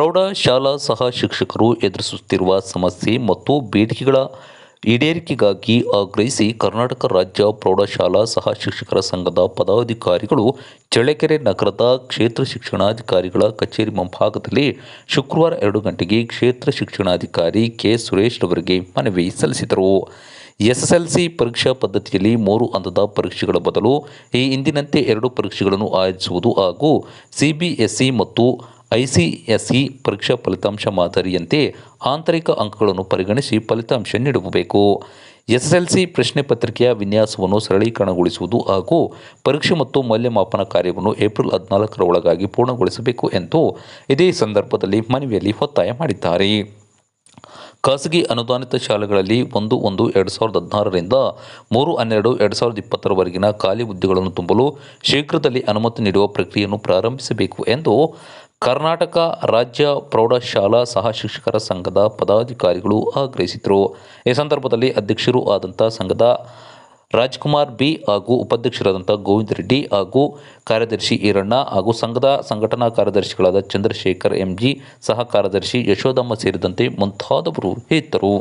ಪ್ರೌಢಶಾಲಾ ಸಹ ಶಿಕ್ಷಕರು ಎದುರಿಸುತ್ತಿರುವ ಸಮಸ್ಯೆ ಮತ್ತು ಬೇಡಿಕೆಗಳ ಈಡೇರಿಕೆಗಾಗಿ ಆಗ್ರಹಿಸಿ ಕರ್ನಾಟಕ ರಾಜ್ಯ ಪ್ರೌಢಶಾಲಾ ಸಹ ಶಿಕ್ಷಕರ ಸಂಘದ ಪದಾಧಿಕಾರಿಗಳು ಚಳ್ಳಕೆರೆ ನಗರದ ಕ್ಷೇತ್ರ ಶಿಕ್ಷಣಾಧಿಕಾರಿಗಳ ಕಚೇರಿ ಮುಂಭಾಗದಲ್ಲಿ ಶುಕ್ರವಾರ ಎರಡು ಗಂಟೆಗೆ ಕ್ಷೇತ್ರ ಶಿಕ್ಷಣಾಧಿಕಾರಿ ಕೆ. ಸುರೇಶ್ ಅವರಿಗೆ ಮನವಿ ಸಲ್ಲಿಸಿದರು. ಎಸ್ಎಸ್ಎಲ್ಸಿ ಪರೀಕ್ಷಾ ಪದ್ಧತಿಯಲ್ಲಿ ಮೂರು ಹಂತದ ಪರೀಕ್ಷೆಗಳ ಬದಲು ಈ ಹಿಂದಿನಂತೆ ಎರಡು ಪರೀಕ್ಷೆಗಳನ್ನು ಆಯೋಜಿಸುವುದು ಹಾಗೂ ಸಿಬಿಎಸ್ಇ ಮತ್ತು ಐಸಿಎಸ್ಇ ಪರೀಕ್ಷಾ ಫಲಿತಾಂಶ ಮಾದರಿಯಂತೆ ಆಂತರಿಕ ಅಂಕಗಳನ್ನು ಪರಿಗಣಿಸಿ ಫಲಿತಾಂಶ ನೀಡಬೇಕು. ಎಸ್ಎಸ್ಎಲ್ಸಿ ಪ್ರಶ್ನೆ ಪತ್ರಿಕೆಯ ವಿನ್ಯಾಸವನ್ನು ಸರಳೀಕರಣಗೊಳಿಸುವುದು ಹಾಗೂ ಪರೀಕ್ಷೆ ಮತ್ತು ಮೌಲ್ಯಮಾಪನ ಕಾರ್ಯವನ್ನು ಏಪ್ರಿಲ್ ಹದಿನಾಲ್ಕರ ಒಳಗಾಗಿ ಪೂರ್ಣಗೊಳಿಸಬೇಕು ಎಂದು ಇದೇ ಸಂದರ್ಭದಲ್ಲಿ ಮನವಿಯಲ್ಲಿ ಒತ್ತಾಯ ಮಾಡಿದ್ದಾರೆ. ಖಾಸಗಿ ಅನುದಾನಿತ ಶಾಲೆಗಳಲ್ಲಿ ಒಂದು ಒಂದು ಎರಡು ಸಾವಿರದ ಹದಿನಾರರಿಂದ ಮೂರು ಹನ್ನೆರಡು ಎರಡು ಸಾವಿರದ ಇಪ್ಪತ್ತರವರೆಗಿನ ಖಾಲಿ ಹುದ್ದೆಗಳನ್ನು ತುಂಬಲು ಶೀಘ್ರದಲ್ಲಿ ಅನುಮತಿ ನೀಡುವ ಪ್ರಕ್ರಿಯೆಯನ್ನು ಪ್ರಾರಂಭಿಸಬೇಕು ಎಂದು ಕರ್ನಾಟಕ ರಾಜ್ಯ ಪ್ರೌಢಶಾಲಾ ಸಹ ಶಿಕ್ಷಕರ ಸಂಘದ ಪದಾಧಿಕಾರಿಗಳು ಆಗ್ರಹಿಸಿದರು. ಈ ಸಂದರ್ಭದಲ್ಲಿ ಅಧ್ಯಕ್ಷರು ಆದಂಥ ಸಂಘದ ರಾಜ್ಕುಮಾರ್ ಬಿ ಹಾಗೂ ಉಪಾಧ್ಯಕ್ಷರಾದಂಥ ಗೋವಿಂದ ರೆಡ್ಡಿ ಹಾಗೂ ಕಾರ್ಯದರ್ಶಿ ಈರಣ್ಣ ಹಾಗೂ ಸಂಘದ ಸಂಘಟನಾ ಕಾರ್ಯದರ್ಶಿಗಳಾದ ಚಂದ್ರಶೇಖರ್ ಎಂಜಿ, ಸಹ ಕಾರ್ಯದರ್ಶಿ ಯಶೋದಮ್ಮ ಸೇರಿದಂತೆ ಮುಂತಾದವರು ಇದ್ದರು.